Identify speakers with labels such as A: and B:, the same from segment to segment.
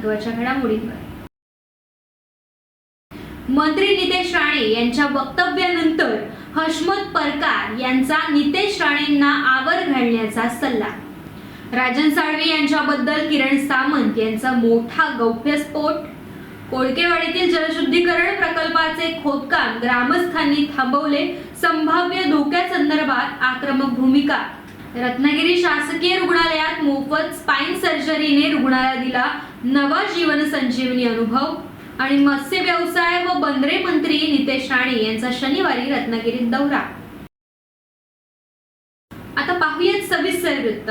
A: महत्त्वाच्या घडामोडींवर मंत्री नितेश राणे यांच्या वक्तव्यानंतर हशमत परकार यांचा नितेश राणेंना आवर घालण्याचा सल्ला. राजन साळवे यांच्याबद्दल किरण सामंत यांचा मोठा गौप्यस्फोट कोळकेवाडीतील जलशुद्धीकरण प्रकल्पाचे खोदकाम ग्रामस्थांनी थांबवले. संभाव्य धोक्यासंदर्भात आक्रमक भूमिका. रत्नागिरी शासकीय रुग्णालयात मोफत स्पाइन सर्जरीने रुग्णाला दिला नवा जीवन संजीवनी अनुभव आणि मत्स्य व्यवसाय व बंदरे मंत्री नितेश राणे यांचा शनिवारी रत्नागिरीत दौरा. आता पाहूयात सविस्तर वृत्त.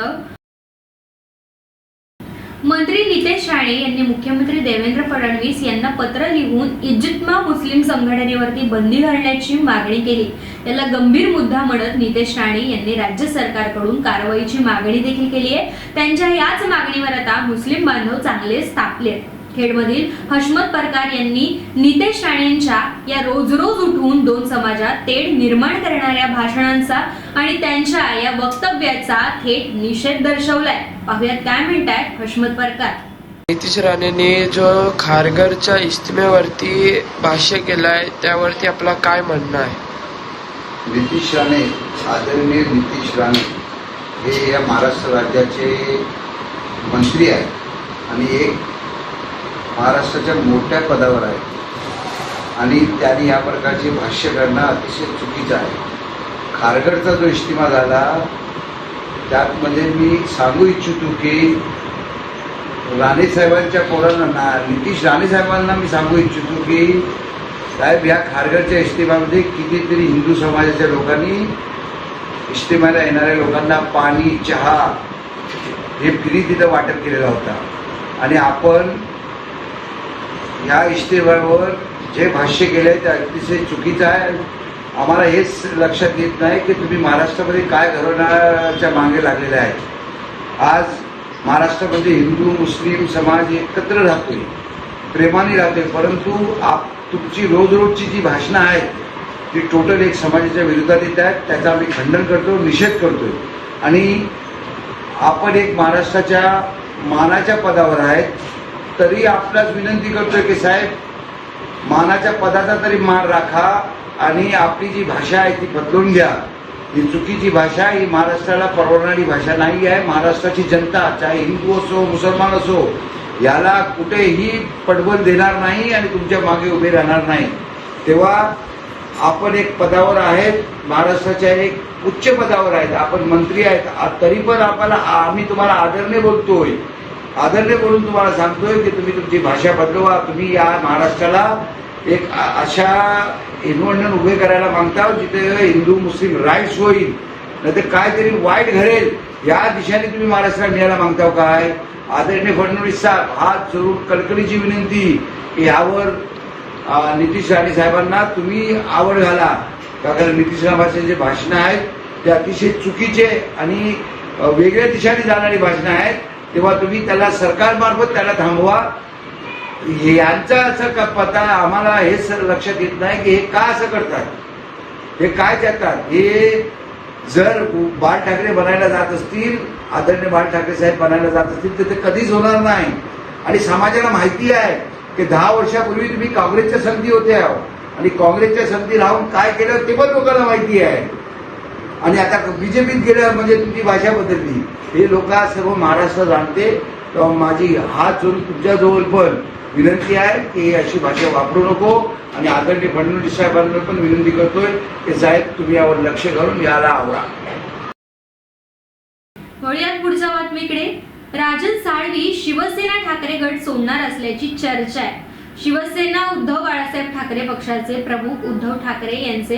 A: मंत्री नितेश राणे यांनी मुख्यमंत्री देवेंद्र फडणवीस यांना पत्र लिहून इजिप्तमा मुस्लिम संघटनेवरती बंदी घालण्याची मागणी केली. त्याला गंभीर मुद्दा म्हणत नितेश राणे यांनी राज्य सरकारकडून कारवाईची मागणी देखील केली आहे. त्यांच्या याच मागणीवर आता मुस्लिम बांधव चांगलेच तापले खेडमधील हशमत परकार यांनी नितेश राणेंच्या या रोज रोज उठून दोन समाजात तेढ निर्माण करणाऱ्या भाषणांचा आणि त्यांच्या या वक्तव्याचा थेट निषेध दर्शवलाय. पाहुयात काय म्हणतायत हशमत परकार.
B: नितीश राणेंनी जो खारघरच्या इस्तिमेवरती भाष्य केलंय त्यावरती आपला काय म्हणणं आहे?
C: नितीश राणे आदरणीय नितीश राणे हे या महाराष्ट्र राज्याचे मंत्री आहेत आणि एक महाराष्ट्राच्या मोठ्या पदावर आहेत. आणि त्यांनी या प्रकारचे भाष्य करणं अतिशय चुकीचं आहे. खारघरचा जो इश्तिमा झाला त्यात म्हणजे मी सांगू इच्छितो की राणे साहेबांच्या पोरांना ना नितीश राणे साहेबांना मी सांगू इच्छितो की साहेब या खारघरच्या इश्तिमामध्ये कितीतरी हिंदू समाजाच्या लोकांनी इश्तिमाला येणाऱ्या लोकांना पाणी चहा हे फ्री तिथं वाटप केलेला होता. आणि आपण या इश्तिमावर जे भाष्य केलं आहे ते अतिशय चुकीचं आहे. आम्हाला हेच लक्षात येत नाही की तुम्ही महाराष्ट्रामध्ये काय घडवण्याच्या मागे लागलेले आहेत आज महाराष्ट्रामध्ये हिंदू मुस्लिम समाज एकत्र राहतोय प्रेमाने राहतोय परंतु आप तुमची रोज रोजची जी भाषणं आहेत ती टोटल एक समाजाच्या विरोधात येत आहेत त्याचा आम्ही खंडन करतो निषेध करतोय. आणि आपण एक महाराष्ट्राच्या मानाच्या पदावर आहेत तरी आपल्याच विनंती करतोय की साहेब मानाच्या पदाचा तरी मान राखा आणि आपली जी भाषा आहे ती बदलून घ्या. ही चुकीची भाषा ही महाराष्ट्राला परवडणारी भाषा नाही आहे. महाराष्ट्राची जनता चाहे हिंदू असो मुसलमान असो याला कुठेही पडबल देणार नाही आणि तुमच्या मागे उभे राहणार नाही. तेव्हा आपण एक पदावर आहेत महाराष्ट्राच्या एक उच्च पदावर आहेत. आपण मंत्री आहेत. तरी पण आपल्याला आम्ही तुम्हाला आदरने बोलतोय. आदरणे बोलून तुम्हाला सांगतोय की तुम्ही तुमची भाषा बदलवा. तुम्ही या महाराष्ट्राला एक अशा इन्व्हर्जन उभे करायला मागता जिथे हिंदू मुस्लिम राईट्स होईल. नाहीतर काहीतरी वाईट घडेल या दिशेने तुम्ही महाराष्ट्राला न्यायला मागताव काय? आदरणीय फडणवीस साहेब हा जरूर कळकळीची विनंती की यावर नितीश राणे साहेबांना तुम्ही आवड घाला. का कारण नितीश राणे जे भाषणं आहेत ते अतिशय चुकीचे आणि वेगळ्या दिशेने जाणारी भाषणं आहेत. तेव्हा तुम्ही त्याला सरकारमार्फत त्याला थांबवा. यांचा असं का पता आम्हाला हेच लक्षात येत नाही की हे का असं करतात. हे काय करतात? हे जर बाळ ठाकरे बनायला जात असतील आदरणीय बाळ ठाकरे साहेब बनायला जात असतील तर ते कधीच होणार नाही. आणि समाजाला माहिती आहे की दहा वर्षापूर्वी तुम्ही काँग्रेसच्या संधी होत्या आणि काँग्रेसच्या संधी राहून काय केलं ते पण लोकांना माहिती आहे. आणि आता बीजेपीत गेल्यावर म्हणजे तुमची भाषा बदलली. हे लोक सर्व महाराष्ट्र जाणते. तेव्हा माझी हात जोडून तुमच्याजवळ पण विनंती आहे की अशी भाषा वापरू नको आणि आदरणीय फडणवीस साहेबांना पण विनंती करतोय की साहेब तुम्ही यावर लक्ष घालून याला आवडा
A: वळूयात पुढच्या बातमीकडे. राजन साळवी शिवसेना ठाकरे गट सोडणार असल्याची चर्चा आहे. शिवसेना उद्धव बाळासाहेब ठाकरे पक्षाचे प्रमुख उद्धव ठाकरे यांचे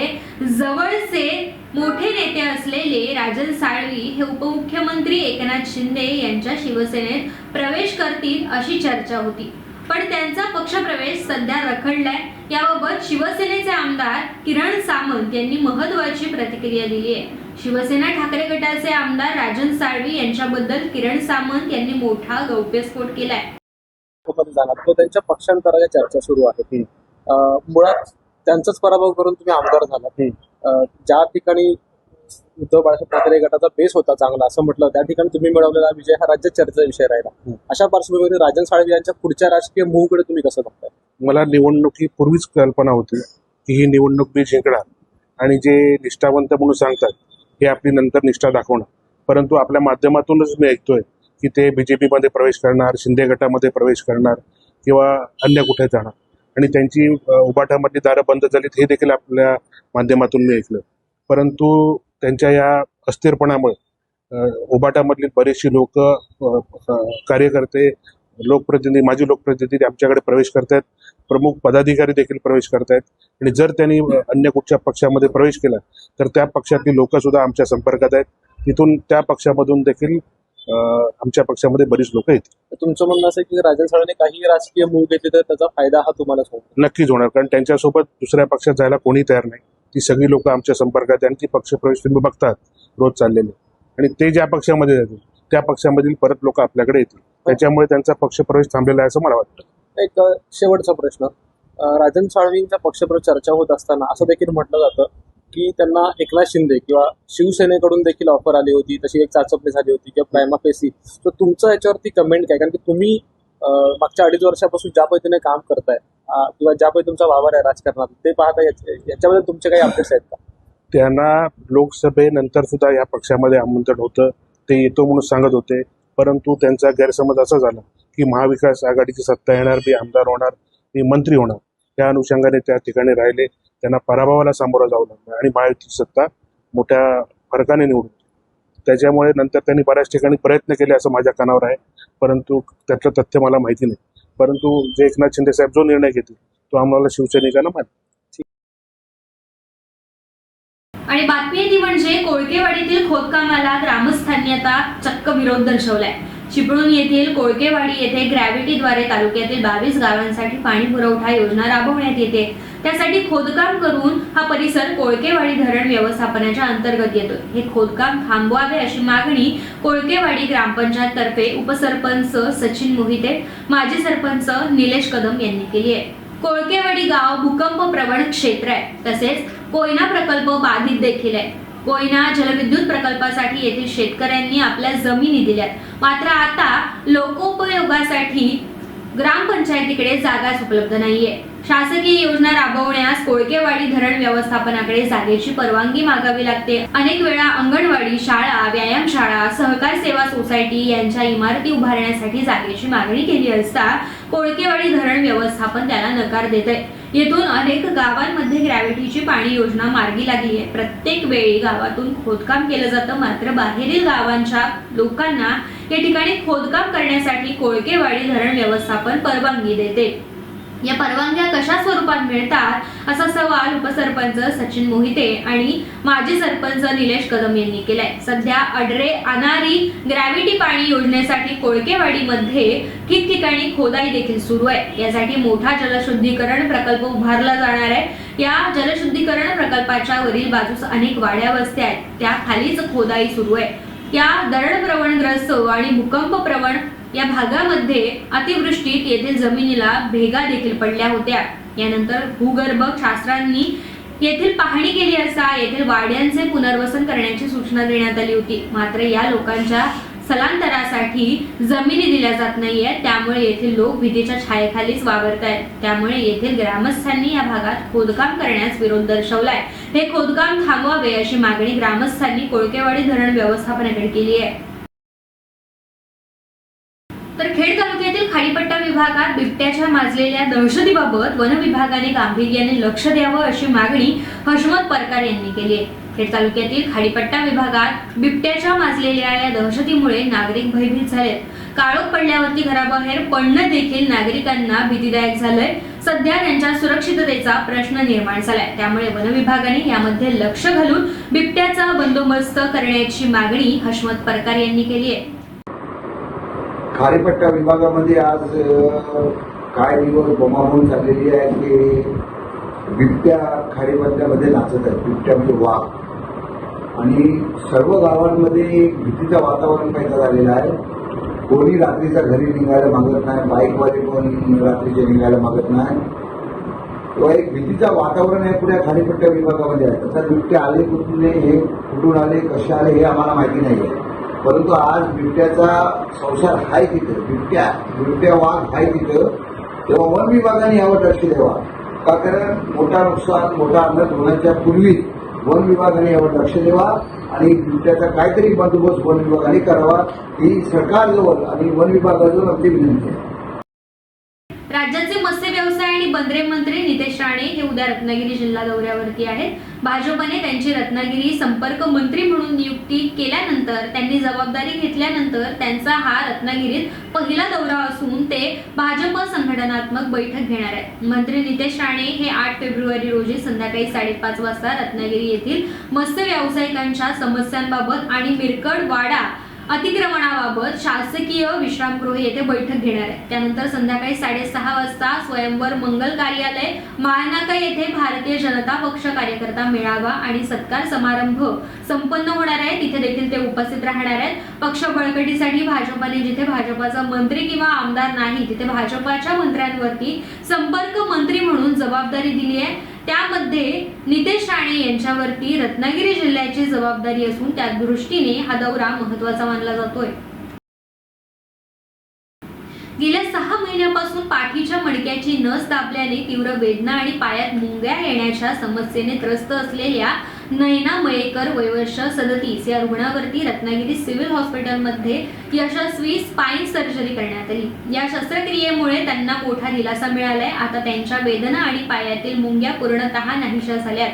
A: जवळचे मोठे नेते असलेले राजन साळवी हे उपमुख्यमंत्री एकनाथ शिंदे यांच्या शिवसेनेत प्रवेश करतील अशी चर्चा होती. पण त्यांचा पक्षप्रवेश सध्या रखडलाय. याबाबत शिवसेनेचे आमदार किरण सामंत यांनी महत्वाची प्रतिक्रिया दिली आहे शिवसेना ठाकरे गटाचे आमदार राजन साळवी यांच्याबद्दल किरण सामंत यांनी मोठा गौप्यस्फोट केलाय.
D: तो त्यांच्या पक्षांतराच्या चर्चा सुरू आहे मुळात त्यांचाच पराभव करून तुम्ही आमदार झाला ज्या ठिकाणी उद्धव बाळासाहेब ठाकरे गटाचा बेस होता चांगला असं म्हटलं त्या ठिकाणी तुम्ही मिळवलेला विजय हा राज्यात चर्चेचा विषय राहिला. अशा पार्श्वभूमीवर राजन साळवी यांच्या पुढच्या राजकीय मूव्हकडे तुम्ही कसं बघताय?
E: मला निवडणुकीपूर्वीच कल्पना होती की ही निवडणूक मी जिंकणार. आणि जे निष्ठावंत म्हणून सांगतात हे आपली नंतर निष्ठा दाखवणार. परंतु आपल्या माध्यमातूनच मी ऐकतोय की ते बी जे पीमध्ये प्रवेश करणार शिंदे गटामध्ये प्रवेश करणार किंवा अन्य कुठे जाणार. आणि त्यांची उभाटामधली दारं बंद झालीत हे देखील आपल्या माध्यमातून मी ऐकलं. परंतु त्यांच्या या अस्थिरपणामुळे अ, उभाटामधली बरीचशी लोक कार्यकर्ते लोकप्रतिनिधी माजी लोकप्रतिनिधी आमच्याकडे प्रवेश करतायत. प्रमुख पदाधिकारी देखील प्रवेश करतायत. आणि जर त्यांनी अन्य कुठच्या पक्षामध्ये प्रवेश केला तर त्या पक्षातली लोक सुद्धा आमच्या संपर्कात आहेत. तिथून त्या पक्षामधून देखील आमच्या पक्षामध्ये बरीच लोक येतील.
D: तुमचं म्हणणं असं आहे की राजन साळवीने काही राजकीय मूव्ह घेतली तर त्याचा फायदा हा तुम्हाला
E: नक्कीच होणार. कारण त्यांच्यासोबत दुसऱ्या पक्षात जायला कोणी तयार नाही. ती सगळी लोक आमच्या संपर्कात आणि ती पक्षप्रवेश तुम्ही बघतात रोज चाललेले. आणि ते ज्या पक्षामध्ये जातील त्या पक्षामधील परत लोक आपल्याकडे येतील. त्याच्यामुळे त्यांचा पक्षप्रवेश थांबलेला आहे असं मला वाटतं.
D: एक शेवटचा प्रश्न. राजन साळवींच्या पक्षप्रवेश चर्चा होत असताना असं देखील म्हटलं जातं की त्यांना एकनाथ शिंदे किंवा शिवसेनेकडून देखील ऑफर आली होती तशी एक चाचपणी झाली होती किंवा प्रायमा पेसी तर तुमचं याच्यावरती कमेंट काय? कारण की तुम्ही मागच्या अडीच वर्षापासून ज्या पद्धतीने काम करताय किंवा ज्या तुमचा वावर आहे राजकारणात ते पाहता याच्याबद्दल तुमचे काही अपडेट्स आहेत का?
E: त्यांना लोकसभेनंतर सुद्धा या पक्षामध्ये आमंत्रण होतं ते येतो म्हणून सांगत होते. परंतु त्यांचा गैरसमज असा झाला की महाविकास आघाडीची सत्ता येणार मी आमदार होणार मी मंत्री होणार. त्या अनुषंगाने त्या ठिकाणी राहिले. त्यांना पराभवाला सामोरं जावं लागलं आणि महायुतीची सत्ता मोठ्या फरकाने निवडून त्याच्यामुळे नंतर त्यांनी बऱ्याच ठिकाणी प्रयत्न केले असं माझ्या कानावर आहे. परंतु त्यातलं तथ्य मला माहिती नाही. परंतु जे एकनाथ शिंदे साहेब जो निर्णय घेतील तो आम्हाला शिवसैनिकांना मान्य
A: आणि बातमी ती म्हणजे कोळकेवाडीतील खोदकामाला ग्रामस्थांनी आता चक्क विरोध दर्शवलाय. चिपळूण येथील कोळकेवाडी येथे ग्रॅव्हिटीद्वारे तालुक्यातील बावीस गावांसाठी पाणी पुरवठा योजना राबवण्यात येते. त्यासाठी खोदकाम करून हा परिसर कोळकेवाडी धरण व्यवस्थापनाच्या अंतर्गत येतो. हे खोदकाम थांबवावे अशी मागणी कोळकेवाडी ग्रामपंचायत तर्फे उपसरपंच सचिन मोहिते माजी सरपंच निलेश कदम यांनी केली आहे. कोळकेवाडी गाव भूकंप प्रवण क्षेत्र आहे. तसेच कोयना प्रकल्प बाधित देखील आहे. कोयना जलविद्युत प्रकल्पासाठी येथील शेतकऱ्यांनी आपल्या जमिनी दिल्यात. मात्र आता लोकोपयोगासाठी ग्रामपंचायतीकडे जागाच उपलब्ध नाहीये. शासकीय योजना राबवण्यास कोळकेवाडी धरण व्यवस्थापनाकडे जागेची परवानगी मागावी लागते. अनेक वेळा अंगणवाडी शाळा व्यायामशाळा सहकार सेवा सोसायटी यांच्या इमारती उभारण्यासाठी जागेची मागणी केली असता कोळकेवाडी धरण व्यवस्थापन त्याला नकार देत आहे येथून अनेक गावांमध्ये ग्रॅव्हिटीची पाणी योजना मार्गी लागली आहे. प्रत्येक वेळी गावातून खोदकाम केलं जातं. मात्र बाहेरील गावांच्या लोकांना या ठिकाणी खोदकाम करण्यासाठी कोळकेवाडी धरण व्यवस्थापन परवानगी देते. या परवानग्या कशा स्वरूपात मिळतात असा सवाल उपसरपंच सचिन मोहिते आणि माजी सरपंच निलेश कदम यांनी केलाय. सध्या अडरे अनारी ग्रॅव्हिटी पाणी योजनेसाठी कोळकेवाडीमध्ये ठिकठिकाणी खोदाई देखील सुरू आहे. यासाठी मोठा जलशुद्धीकरण प्रकल्प उभारला जाणार आहे. या जलशुद्धीकरण प्रकल्पाच्या वरील बाजूस अनेक वाड्या वस्त्या आहेत. त्या खालीच खोदाई सुरू आहे. या दरड प्रवणग्रस्त आणि भूकंप प्रवण या भागामध्ये अतिवृष्टीत येथील जमिनीला भेगा देखील पडल्या होत्या. यानंतर भूगर्भ शास्त्रांनी येथील पाहणी केली असता येथील वाड्यांचे पुनर्वसन करण्याची सूचना देण्यात आली होती. मात्र या लोकांच्या स्थलांतरासाठी जमिनी दिल्या जात नाहीये. त्यामुळे येथील लोक भीतीच्या छायेखालीच वावरत आहेत. त्यामुळे येथील ग्रामस्थांनी या भागात खोदकाम करण्यास विरोध दर्शवलाय. हे खोदकाम थांबवावे अशी मागणी ग्रामस्थांनी कोळकेवाडी धरण व्यवस्थापनाकडे केली आहे. तर खेड तालुक्यातील खाडीपट्टा विभागात बिबट्याच्या माजलेल्या दहशतीबाबत वन विभागाने गांभीर्याने लक्ष द्यावं अशी मागणी हशमत परकार यांनी केली आहे. खेड तालुक्यातील खाडीपट्टा विभागात बिबट्याच्या माजलेल्या या दहशतीमुळे नागरिक भयभीत झालेत. काळोख पडल्यावरती घराबाहेर पडणं देखील नागरिकांना भीतीदायक झालंय. सध्या त्यांच्या सुरक्षिततेचा प्रश्न निर्माण झालाय. त्यामुळे वन विभागाने यामध्ये लक्ष घालून बिबट्याचा बंदोबस्त करण्याची मागणी हशमत परकार यांनी केली आहे.
C: खारेपट्टा विभागामध्ये आज काय दिवस बोमाबोम झालेली आहे की बिबट्या खारेपट्ट्यामध्ये नाचत आहेत बिबट्या म्हणजे वाघ. आणि सर्व गावांमध्ये एक भीतीचं वातावरण पैदा झालेलं आहे. कोणी रात्रीच्या घरी निघायला मागत नाही बाईकवाले पण रात्रीचे निघायला मागत नाही. किंवा एक भीतीचं वातावरण आहे पुढे खाडीपट्ट्या विभागामध्ये आहे. तसा बिबटे आले कुठून हे कुठून आले कसे आले हे आम्हाला माहिती नाही आहे परंतु आज बिबट्याचा संसार आहे तिथं. बिबट्या बिबट्या वाघ आहे तिथं. तेव्हा वन विभागाने यावर लक्ष द्यावा का कारण मोठा नुकसान मोठा अंदाज होण्याच्या पूर्वीच वन विभागाने यावर लक्ष द्यावा आणि बिबट्याचा काहीतरी बंदोबस्त वन विभागाने करावा. ही सरकारजवळ आणि वन विभागाजवळ आमची विनंती आहे.
A: राज्याचे मत्स्य व्यवसाय आणि बंदरे मंत्री नितेश राणे हे उद्या रत्नागिरी जिल्हा दौऱ्यावरती आहेत. भाजपने त्यांची रत्नागिरी संपर्क मंत्री म्हणून नियुक्ती केल्यानंतर त्यांनी जबाबदारी घेतल्यानंतर त्यांचा हा रत्नागिरीत पहिला दौरा असून ते भाजप संघटनात्मक बैठक घेणार आहेत. मंत्री नितेश राणे हे आठ फेब्रुवारी रोजी संध्याकाळी साडेपाच वाजता रत्नागिरी येथील मत्स्य व्यावसायिकांच्या समस्यांबाबत आणि मिरकड वाडा अतिक्रमणाबाबत शासकीय विश्रामगृह येथे बैठक घेणार आहे. त्यानंतर संध्याकाळी साडेसहा वाजता स्वयंवर मंगल कार्यालय माळनाका येथे भारतीय जनता पक्ष कार्यकर्ता मेळावा आणि सत्कार समारंभ संपन्न होणार आहे. तिथे देखील ते उपस्थित राहणार आहेत. पक्ष बळकटीसाठी भाजपाने जिथे भाजपाचा मंत्री किंवा आमदार नाही तिथे भाजपाच्या मंत्र्यांवरती संपर्क मंत्री म्हणून जबाबदारी दिली आहे. त्यामध्ये नितेश राणे यांच्यावरती रत्नागिरी जिल्ह्याची जबाबदारी असून त्या दृष्टीने हा दौरा महत्त्वाचा मानला जातोय. गेल्या सहा महिन्यापासून पाठीच्या मडक्याची नस दाबल्याने तीव्र वेदना आणि पायात मुंग्या येण्याच्या समस्येने त्रस्त असलेल्या नयना मयेकर वयवर्ष सदतीस या रुग्णावरती रत्नागिरी सिव्हिल हॉस्पिटलमध्ये यशस्वी स्पाईन सर्जरी करण्यात आली. या शस्त्रक्रियेमुळे त्यांना मोठा दिलासा मिळालाय. आता त्यांच्या वेदना आणि पायातील मुंग्या पूर्णतः नाहीशा झाल्यात.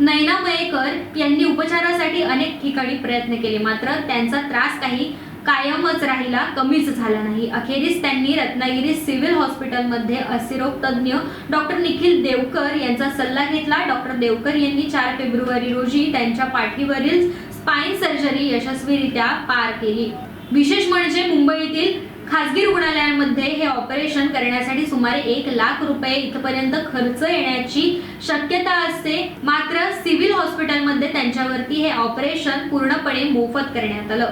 A: नयना मयेकर यांनी उपचारासाठी अनेक ठिकाणी प्रयत्न केले मात्र त्यांचा त्रास काही कायमच राहिला कमीच झाला नाही. अखेरीस त्यांनी रत्नागिरी सिव्हिल हॉस्पिटलमध्ये असिरोग तज्ज्ञ डॉक्टर निखिल देवकर यांचा सल्ला घेतला. डॉक्टर देवकर यांनी चार फेब्रुवारी रोजी त्यांच्या पाठीवरील स्पाइन सर्जरी यशस्वीरित्या पार केली. विशेष म्हणजे मुंबईतील खासगी रुग्णालयांमध्ये हे ऑपरेशन करण्यासाठी सुमारे एक लाख रुपये इथपर्यंत खर्च येण्याची शक्यता असते. मात्र सिव्हिल हॉस्पिटलमध्ये त्यांच्यावरती हे ऑपरेशन पूर्णपणे मोफत करण्यात आलं.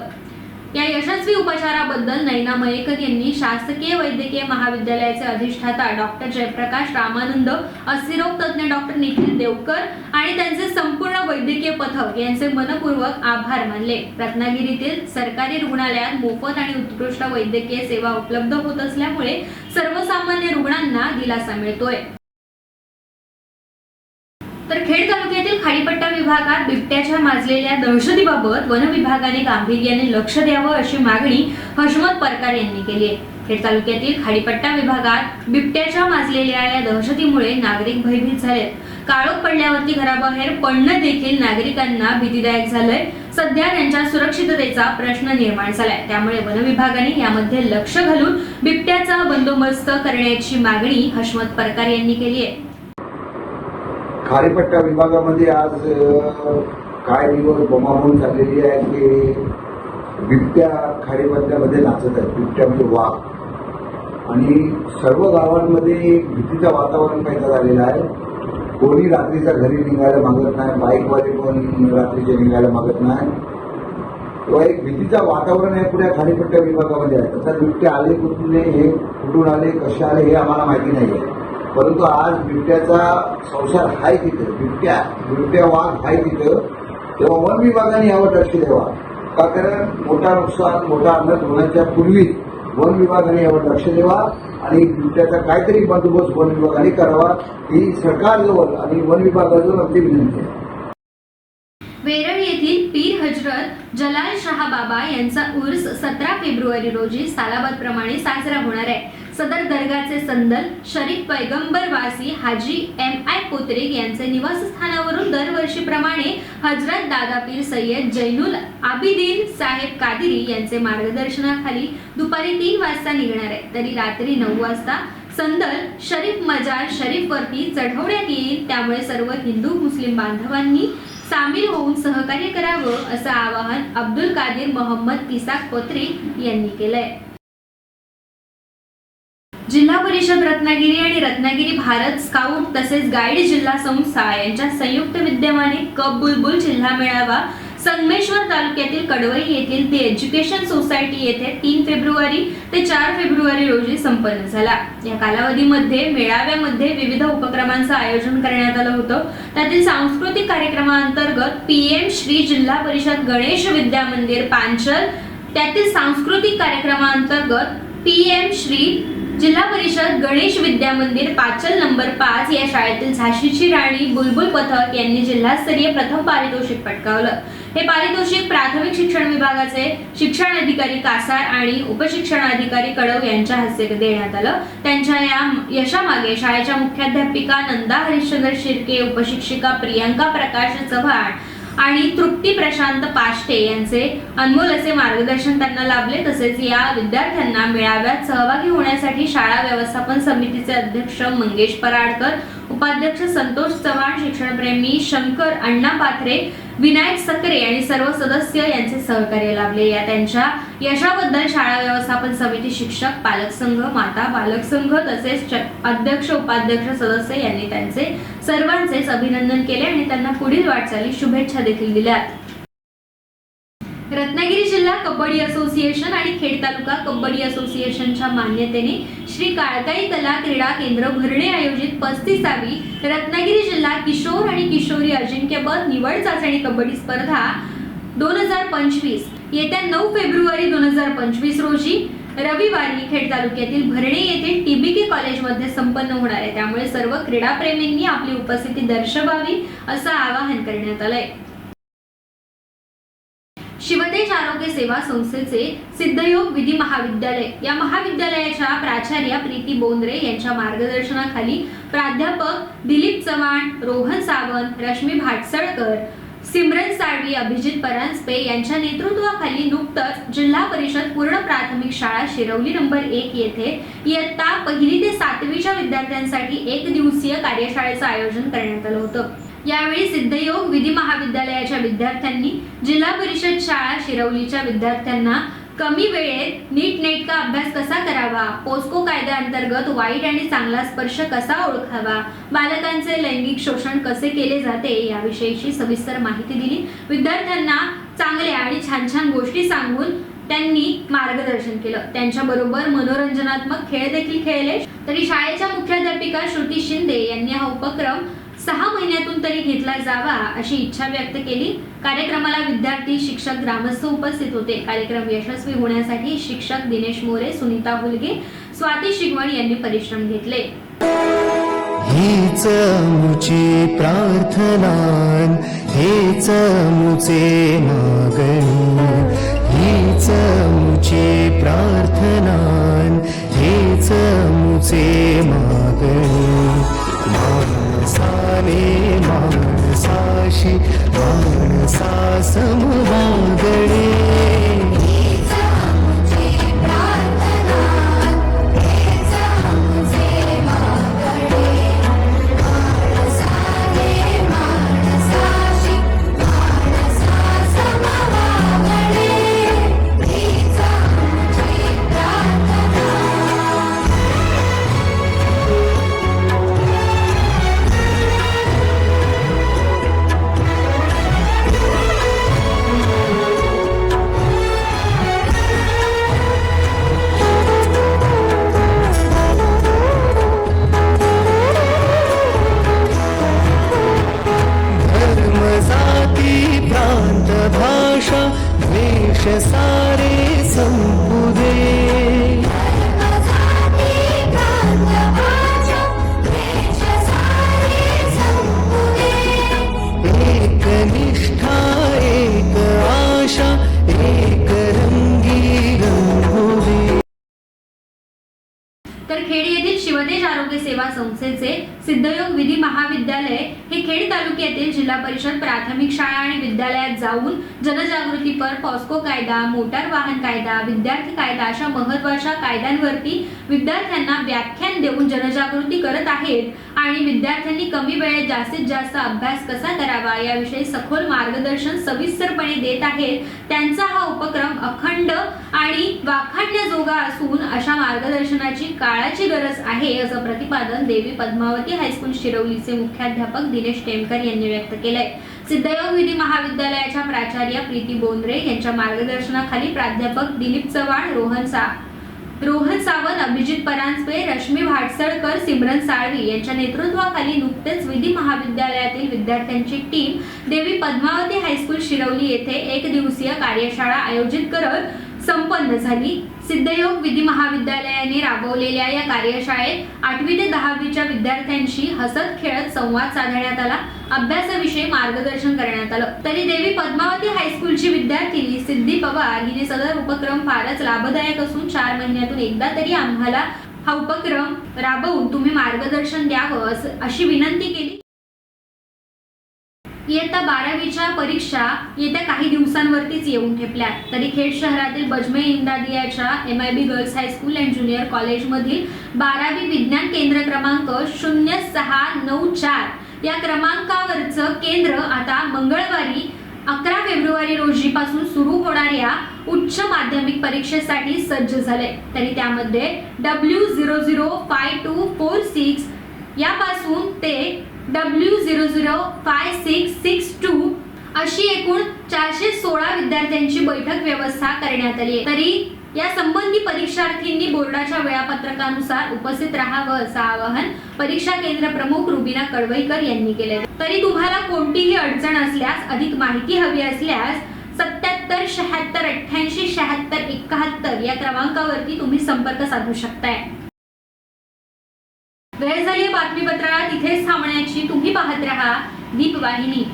A: या यशस्वी उपचाराबद्दल नैना मयेकर यांनी शासकीय वैद्यकीय महाविद्यालयाचे अधिष्ठाता डॉक्टर जयप्रकाश रामानंद अस्थिरोग तज्ज्ञ डॉक्टर निखिल देवकर आणि त्यांचे संपूर्ण वैद्यकीय पथक यांचे मनपूर्वक आभार मानले. रत्नागिरीतील सरकारी रुग्णालयात मोफत आणि उत्कृष्ट वैद्यकीय सेवा उपलब्ध होत असल्यामुळे सर्वसामान्य रुग्णांना दिलासा मिळतोय. तर खेड खाडीपट्टा विभागात बिबट्याच्या माजलेल्या दहशतीबाबत वन विभागाने गांभीर्याने लक्ष द्यावं अशी मागणी हशमत परकार यांनी केली आहे. खेड तालुक्यातील खाडीपट्टा विभागात बिबट्याच्या माजलेल्या या दहशतीमुळे नागरिक भयभीत झाले काळोख पडल्यावरती घराबाहेर पडणं देखील नागरिकांना भीतीदायक झालंय. सध्या त्यांच्या सुरक्षिततेचा प्रश्न निर्माण झालाय. त्यामुळे वन विभागाने यामध्ये लक्ष घालून बिबट्याचा बंदोबस्त करण्याची मागणी हशमत परकार यांनी केली आहे.
C: खारेपट्टा विभागामध्ये आज काय दिवस बोमाबोम चाललेली आहे की बिबट्या खारेपट्ट्यामध्ये नाचत आहेत बिबट्या म्हणजे वाघ. आणि सर्व गावांमध्ये एक भीतीचं वातावरण पैदा झालेलं आहे. कोणी रात्रीच्या घरी निघायला मागत नाही बाईकवाले पण रात्रीचे निघायला मागत नाही. किंवा एक भीतीचं वातावरण आहे पुढे खाडीपट्ट्या विभागामध्ये आहे. तसा बिबट्या आले कुठून हे कुठून आले कसे आले हे आम्हाला माहिती नाही आहे परंतु आज बिबट्याचा संसार आहे तिथं. बिबट्या बिबट्या वाघ आहे तिथं. तेव्हा वन विभागाने यावर लक्ष द्यावा. का कारण मोठा नुकसान मोठा अंदाज होण्याच्या पूर्वीच वन विभागाने यावर लक्ष द्यावा आणि बिबट्याचा काहीतरी बंदोबस्त वन विभागाने करावा ही सरकारजवळ आणि वन विभागाजवळ आमची विनंती आहे.
A: वेरळ येथील पीर हजरत जलाल शहा बाबा यांचा उर्स सतरा फेब्रुवारी रोजी सालाबाद प्रमाणे साजरा होणार आहे. सदर दर्गाचे संदल शरीफ पैगंबर वासी हाजी एम आय पोत्रेक यांचे निवासस्थानावरून दरवर्षीप्रमाणे हजरत दादापीर सय्यद जैनुल आबिदीन साहेब कादिरी यांचे मार्गदर्शनाखाली दुपारी तीन वाजता निघणार आहे. तरी रात्री नऊ वाजता संदल शरीफ मजार शरीफवरती चढवण्यात येईल. त्यामुळे सर्व हिंदू मुस्लिम बांधवांनी सामील होऊन सहकार्य करावं असं आवाहन अब्दुल कादिर मोहम्मद पिसाक पत्री यांनी केलंय. जिल्हा परिषद रत्नागिरी आणि रत्नागिरी भारत स्काउट तसेच गाईड जिल्हा संस्था यांच्या संयुक्त विद्यमाने कप बुलबुल जिल्हा मेळावा संगमेश्वर तालुक्यातील कडवई येथील दी एज्युकेशन सोसायटी येथे तीन फेब्रुवारी ते चार फेब्रुवारी रोजी संपन्न झाला. या कालावधीमध्ये मेळाव्यामध्ये विविध उपक्रमांचं आयोजन करण्यात आलं होतं. त्यातील सांस्कृतिक कार्यक्रमाअंतर्गत पीएम श्री जिल्हा परिषद गणेश विद्या मंदिर पांचल त्यातील सांस्कृतिक कार्यक्रमाअंतर्गत पीएम श्री जिल्हा परिषद गणेश विद्या मंदिर पाचल नंबर पाच या शाळेतील झाशीची राणी बुलबुल पथक यांनी जिल्हास्तरीय प्रथम पारितोषिक पटकावलं. हे पारितोषिक प्राथमिक शिक्षण विभागाचे शिक्षण अधिकारी कासार आणि उपशिक्षणाधिकारी कडव यांच्या हस्ते देण्यात आलं. त्यांच्या या यशामागे शाळेच्या मुख्याध्यापिका नंदा हरिश्चंद्र शिर्के उपशिक्षिका प्रियांका प्रकाश चव्हाण आणि तृप्ती प्रशांत पाष्टे यांचे अनमोल असे मार्गदर्शन त्यांना लाभले. तसेच या विद्यार्थ्यांना मेळाव्यात सहभागी होण्यासाठी शाळा व्यवस्थापन समितीचे अध्यक्ष मंगेश पराडकर उपाध्यक्ष संतोष चव्हाण शिक्षणप्रेमी शंकर अण्णा पाथरे विनायक सकरे आणि सर्व सदस्य यांचे सहकार्य लाभले. या त्यांच्या यशाबद्दल शाळा व्यवस्थापन समिती शिक्षक पालक संघ माता बालक संघ तसेच च- अध्यक्ष उपाध्यक्ष सदस्य यांनी त्यांचे सर्वांचेच अभिनंदन केले आणि त्यांना पुढील वाटचाली शुभेच्छा देखील दिल्या. रत्नागिरी जिल्हा कबड्डी असोसिएशन आणि खेड तालुका कबड्डी असोसिएशनच्या मान्यतेने श्री काळकाई कला क्रीडा केंद्र भरणे आयोजित पस्तीसावी रत्नागिरी जिल्हा किशोर आणि किशोरी अजिंक्यपद निवड चाचणी कबड्डी स्पर्धा दोन हजार पंचवीस येत्या नऊ फेब्रुवारी दोन हजार पंचवीस रोजी रविवारी खेड तालुक्यातील भरणे येथील टीबीके कॉलेजमध्ये संपन्न होणार आहे. त्यामुळे सर्व क्रीडाप्रेमींनी आपली उपस्थिती दर्शवावी असं आवाहन करण्यात आलंय. शिवतेज आरोग्य सेवा संस्थेचे सिद्धयोग विधी महाविद्यालय. या महाविद्यालयाच्या प्राचार्या प्रीती बोंद्रे यांच्या मार्गदर्शनाखाली प्राध्यापक दिलीप चव्हाण रोहन सावंत रश्मी भाटसळकर सिमरन साळवी अभिजित परांजपे यांच्या नेतृत्वाखाली नुकतंच जिल्हा परिषद पूर्ण प्राथमिक शाळा शिरवली नंबर एक येथे इयत्ता पहिली ते सातवीच्या विद्यार्थ्यांसाठी एक दिवसीय कार्यशाळेचं आयोजन करण्यात आलं होतं. यावेळी सिद्धयोग विधी महाविद्यालयाच्या विद्यार्थ्यांनी जिल्हा परिषद शाळा शिरवलीच्या विद्यार्थ्यांना कमी वेळेत नीटनेटका अभ्यास कसा करावा? पोस्को कायद्याअंतर्गत वाईट आणि चांगला स्पर्श कसा ओळखावा? बालकांचे लैंगिक शोषण कसे केले जाते? याविषयीची सविस्तर माहिती दिली. विद्यार्थ्यांना चांगल्या आणि छान छान गोष्टी सांगून त्यांनी मार्गदर्शन केलं. त्यांच्याबरोबर मनोरंजनात्मक खेळ देखील खेळले. तरी शाळेच्या मुख्याध्यापिका श्रुती शिंदे यांनी हा उपक्रम सहा महिन्यातून तरी घेतला जावा अशी इच्छा व्यक्त केली. कार्यक्रमाला विद्यार्थी शिक्षक ग्रामस्थ उपस्थित होते. कार्यक्रम यशस्वी होण्यासाठी शिक्षक दिनेश मोरे सुनीता हुलगे स्वाती शिगवण यांनी परिश्रम घेतले.
F: हीच मुची प्रार्थना हेच मुचे मागणी हीच मुची प्रार्थना हेच मुचे मागणी मनाने माणसाशी माणसासमवागणे द्वेष सारे
A: येथील जिल्हा परिषद प्राथमिक शाळा आणि विद्यालयात जाऊन जनजागृतीपर पॉस्को कायदा मोटार वाहन कायदा विद्यार्थी कायदा अशा महत्त्वाच्या कायद्यांवरती विद्यार्थ्यांना व्याख्यान देऊन जनजागृती करत आहेत. आणि विद्यार्थ्यांनी कमी वेळेत जास्तीत जास्त अभ्यास कसा करावा याविषयी सखोल मार्गदर्शन सविस्तरपणे देत आहेत. त्यांचा हा उपक्रम अखंड आणि वाखाणण्याजोगा असून अशा मार्गदर्शनाची काळाची गरज आहे असं प्रतिपादन देवी पद्मावती हायस्कूल शिरवलीचे मुख्याध्यापक दिनेश टेमकर यांनी व्यक्त केलंय. सिद्धयोग विधी महाविद्यालयाच्या प्राचार्य प्रीती बोंद्रे यांच्या मार्गदर्शनाखाली प्राध्यापक दिलीप चव्हाण रोहन सा रोहन सावंत अभिजित परांजपे रश्मी भाटसळकर सिमरन साळवी यांच्या नेतृत्वाखाली नुकतेच विधी महाविद्यालयातील विद्यार्थ्यांची टीम देवी पद्मावती हायस्कूल शिरवली येथे एक दिवसीय कार्यशाळा आयोजित करत संपन्न झाली. सिद्धयोग विधी महाविद्यालयाने राबवलेल्या या कार्यशाळेत आठवी ते दहावीच्या विद्यार्थ्यांशी हसत खेळत संवाद साधण्यात आला. अभ्यासाविषयी मार्गदर्शन करण्यात आलं. तरी देवी पद्मावती हायस्कूलची विद्यार्थिनी सिद्धी पवार हिने सदर उपक्रम फारच लाभदायक असून चार महिन्यातून एकदा तरी आम्हाला हा उपक्रम राबवून तुम्ही मार्गदर्शन द्यावं असं- अशी विनंती केली. इयत्ता बारावीच्या परीक्षा येत्या काही दिवसांवरतीच येऊन ठेपल्या तरी खेड शहरातील बजमे इंदादियाच्या M I B girls high school and junior कॉलेजमधील बारावी विज्ञान केंद्र क्रमांक शून्य सहा नऊ चार या क्रमांकावरचं केंद्र आता मंगळवारी अकरा फेब्रुवारी रोजीपासून सुरू होणाऱ्या उच्च माध्यमिक परीक्षेसाठी सज्ज झाले. तरी त्यामध्ये W zero zero five two four six यापासून ते W zero zero five six six two अशी एकूण चारशे सोळा विद्यार्थ्यांची बैठक व्यवस्था करण्यात आली आहे. तरी या संबंधी परीक्षार्थींनी बोर्डाच्या वेळापत्रकानुसार उपस्थित राहावं असं आवाहन परीक्षा केंद्र प्रमुख रुबिना कडवईकर यांनी केले तरी तुम्हाला कोणतीही अडचण असल्यास अधिक माहिती हवी असल्यास सत्याहत्तर शहात्तर अठ्ठ्याऐंशी शहात्तर एकाहत्तर या क्रमांकावरती तुम्ही संपर्क साधू शकताय. वेळ झाली बातमीपत्रात इथेच थांबण्याची तुम्ही पाहत राहा दीपवाहिनी.